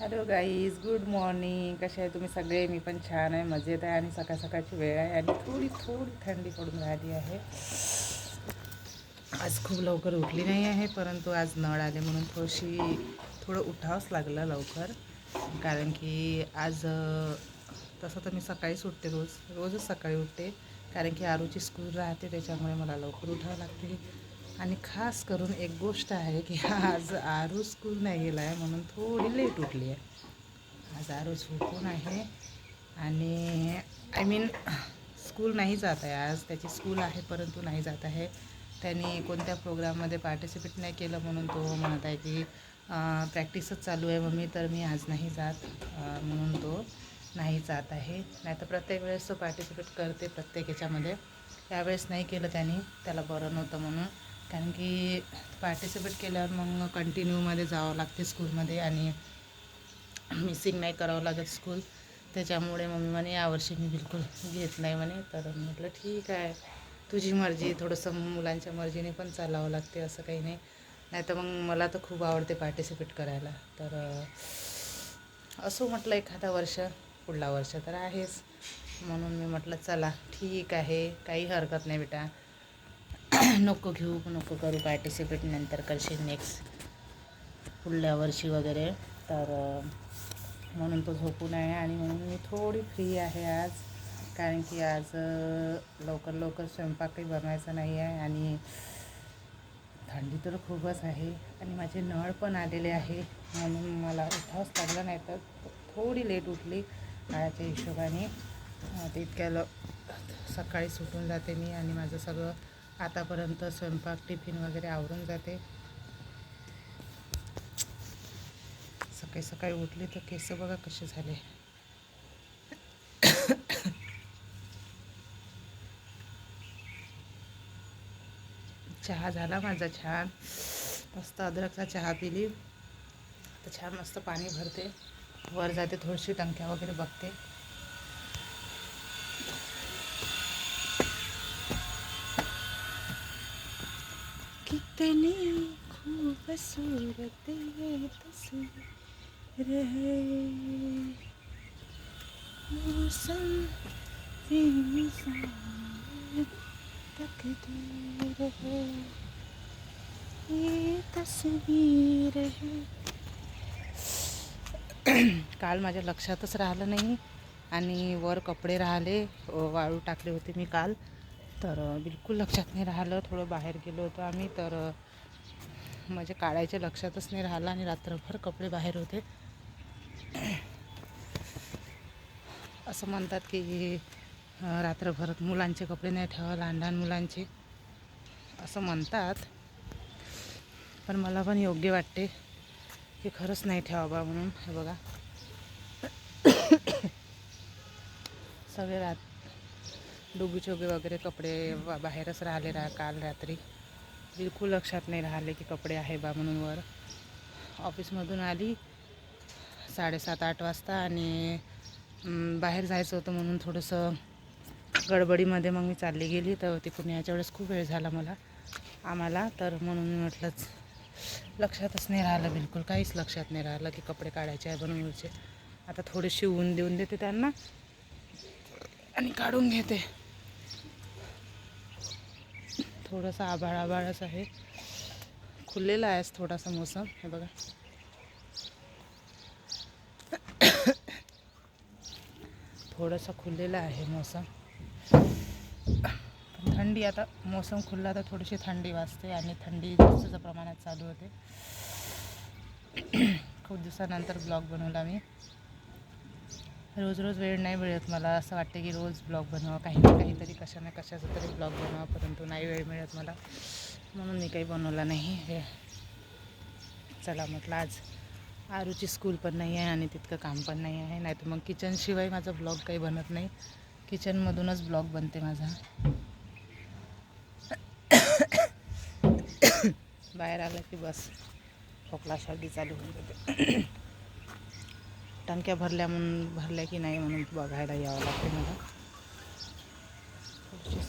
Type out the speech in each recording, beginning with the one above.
Hello guys good morning कसे आहे तुम्ही सगळे? मी पण छान आहे. मजेत आहे आणि सकाळ सकाळची वेळ आहे आणि थोडी थोडी थंडी पडून राहिली आहे. आज खूप लवकर उठली नाही आहे परंतु आज नळ आले म्हणून थोडीशी थोडं उठावंच लागलं लवकर. कारण की आज तसं तर मी सकाळीच उठते रोज. रोजच सकाळी उठते. कारण की आरूची स्कूल राहते त्याच्यामुळे मला लवकर उठावं लागते. आणि खास करून एक गोष्ट आहे की आज आरू स्कूल नाही गेला आहे म्हणून थोडी लेट उठली आहे आज आरू झोपून आहे आणि आय मीन स्कूल नाही जात आहे आज. त्याची स्कूल आहे परंतु नाही जात आहे. त्यांनी कोणत्या प्रोग्राममध्ये पार्टिसिपेट नाही केलं म्हणून तो म्हणत आहे की प्रॅक्टिसच चालू आहे मम्मी तर मी आज नाही जात म्हणून तो नाही जात आहे. नाही तर प्रत्येक वेळेस तो पार्टिसिपेट करते प्रत्येक याच्यामध्ये. त्यावेळेस नाही केलं त्यांनी त्याला बरं नव्हतं म्हणून. कारण की पार्टिसिपेट केल्यावर मग कंटिन्यूमध्ये जावं लागते स्कूलमध्ये आणि मिसिंग नाही करावं लागत स्कूल त्याच्यामुळे मम्मी म्हणे यावर्षी मी बिलकुल घेत नाही म्हणे. तर म्हटलं ठीक आहे. तुझी मर्जी थोडंसं मुलांच्या मर्जीने पण चालावं लागते असं काही नाही. नाही तर मग मला तर खूप आवडते पार्टिसिपेट करायला. तर असो म्हटलं एखादा वर्ष पुढला वर्ष तर आहेच. म्हणून मी म्हटलं चला ठीक आहे. काही हरकत नाही बेटा. नको घेऊ नको करू पार्टिसिपेट नंतर करशील नेक्स्ट पुढल्या वर्षी वगैरे. तर म्हणून तो झोपून आहे आणि म्हणून मी थोडी फ्री आहे आज. कारण की आज लवकर लवकर स्वयंपाकही बनवायचा नाही आहे आणि थंडी तर खूपच आहे आणि माझे नळ पण आलेले आहे. म्हणून मला उठावंच लागलं नाही तर थोडी लेट उठली काळाच्या हिशोबाने. तितक्या ते इतक्या ल सकाळी सुटून जाते मी आणि माझं सगळं आतापर्यंत स्वयंपाक टिफिन वगैरे आवरून जाते. सकाळी सकाळी उठली तर केस बघा कसे झाले. चहा झाला माझा छान मस्त अद्रकचा चहा पिली. तर छान मस्त पाणी भरते. वर जाते थोडीशी टंक्या वगैरे बघते. इतनी खूबसूरत ये तस्वीर है। मौसम तक दूर है। ये तस्वीर है। काल माझ्या लक्षातच राहिलं नाही आणि वर कपडे राहिले वाळू टाकले होते मी काल. तर बिलकुल लक्षात नाही राहिलं. थोडं बाहेर गेलो होतो आम्ही तर म्हणजे काढायच्या लक्षातच नाही राहिलं आणि रात्रभर कपडे बाहेर होते. असं म्हणतात की रात्रभर मुलांचे कपडे नाही ठेवा लहान लहान मुलांचे. असं म्हणतात. पण मला पण योग्य वाटते की खरंच नाही ठेवावा म्हणून हे बघा. सगळे रात डुबी चोबी वगैरे कपडे बाहेरच राहिले रा काल रात्री. बिलकुल लक्षात नाही राहिले की कपडे आहे बा म्हणून वर. ऑफिसमधून आली साडेसात आठ वाजता आणि बाहेर जायचं होतं म्हणून थोडंसं गडबडीमध्ये मग मी चालली गेली. तर तिकडून याच्या वेळेस खूप वेळ झाला मला आम्हाला. तर म्हणून मी म्हटलंच लक्षातच नाही राहिलं बिलकुल काहीच लक्षात नाही राहिलं की कपडे काढायचे आहे बनवूनचे आता थोडे ऊन देऊन देते त्यांना आणि काढून घेते. थोडंसं आभाळ आभाळच आहे. खुललेला आहे थोडासा मोसम. हे बघा. थोडंसं खुललेलं आहे मोसम. पण थंडी आता मोसम खुलला तर थोडीशी थंडी वाजते आणि थंडी जास्तच्या प्रमाणात चालू होते. खूप दिवसानंतर ब्लॉग बनवला मी. रोज रोज वेळ नाही मिळत मला. असं वाटतं की रोज ब्लॉग बनवा काही ना काहीतरी कशा ना कशाचा तरी ब्लॉग बनवा परंतु नाही वेळ मिळत मला. म्हणून मी काही बनवला नाही. हे चला म्हटलं आज आरूची स्कूल पण नाही आहे आणि तितकं काम पण नाही आहे. नाही तर मग किचनशिवाय माझा ब्लॉग काही बनत नाही. किचनमधूनच ब्लॉग बनते माझा. बाहेर आलं की बस. खोकला सर्दी चालू होऊन जाते. टंक्या भरल्या म्हणून भरल्या की नाही म्हणून बघायला यावं लागते मला.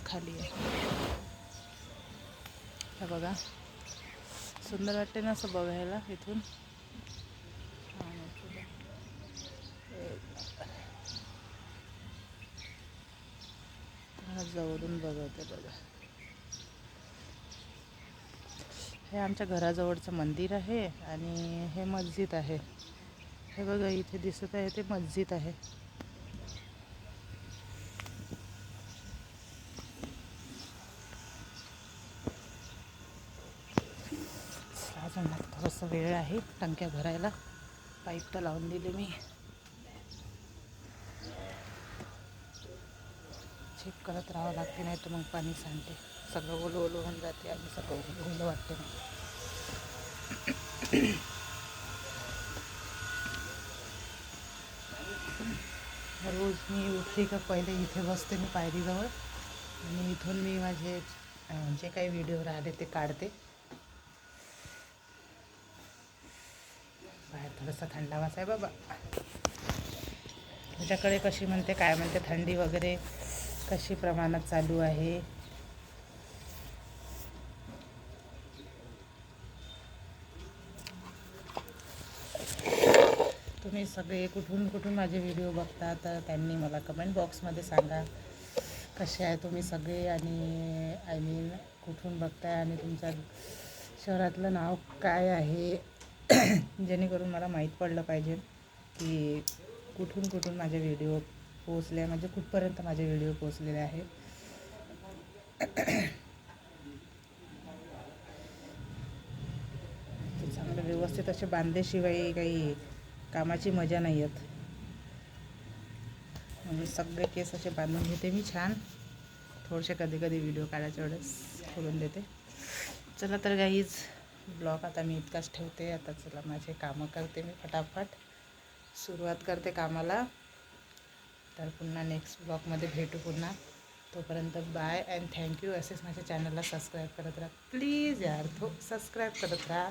खाली आहे. बघा. सुंदर वाटते ना असं बघायला इथून. जवळून बघवते बघा. हे आमच्या घराजवळचं मंदिर आहे आणि हे मस्जिद आहे. हे बघा इथे दिसत आहे ते मस्जिद आहे. अजून थोडंसं वेळ आहे टंक्या भरायला. पाईप तर लावून दिली मी. चेक करत राहावं लागते नाही तर मग पाणी सांडते. सगळं ओलं ओलं होऊन जाते आणि सगळं ओलं वाटते मग रोज मी उठली का पहिले इथे बसते मी पायरीजवळ. आणि इथून मी माझे जे काही व्हिडिओ राहिले ते काढते. बाहेर थोडासा थंडावाच आहे बाबा. तुझ्याकडे कशी म्हणते काय म्हणते थंडी वगैरे कशी प्रमाणात चालू आहे? तुम्ही सगळे कुठून कुठून माझे व्हिडिओ बघता तर त्यांनी मला कमेंट बॉक्समध्ये सांगा. कसे आहे तुम्ही सगळे आणि आय मीन कुठून बघताय आणि तुमच्या शहरातलं नाव काय आहे? जेणेकरून मला माहीत पडलं पाहिजे की कुठून कुठून माझे व्हिडिओ पोचले म्हणजे कुठपर्यंत माझे व्हिडिओ पोचलेले आहेत चांगलं व्यवस्थित असे बांधल्याशिवाय काही कामाची मजा नाही येत. म्हणजे सगळे केस असे बांधून घेते मी छान. थोडेसे कधी कधी व्हिडिओ काढायच्या वेळेस खोलून देते. चला तर गाईज ब्लॉग आता मी इतकाच ठेवते. आता चला माझे कामं करते मी फटाफट. सुरुवात करते कामाला. तर पुन्हा नेक्स्ट ब्लॉगमध्ये भेटू पुन्हा. तोपर्यंत बाय अँड थँक्यू असेच माझ्या चॅनलला सबस्क्राईब करत राहा. प्लीज यार तो सबस्क्राईब करत राहा.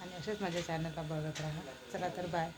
आणि असेच माझ्या चॅनलला बघत राहा. चला तर बाय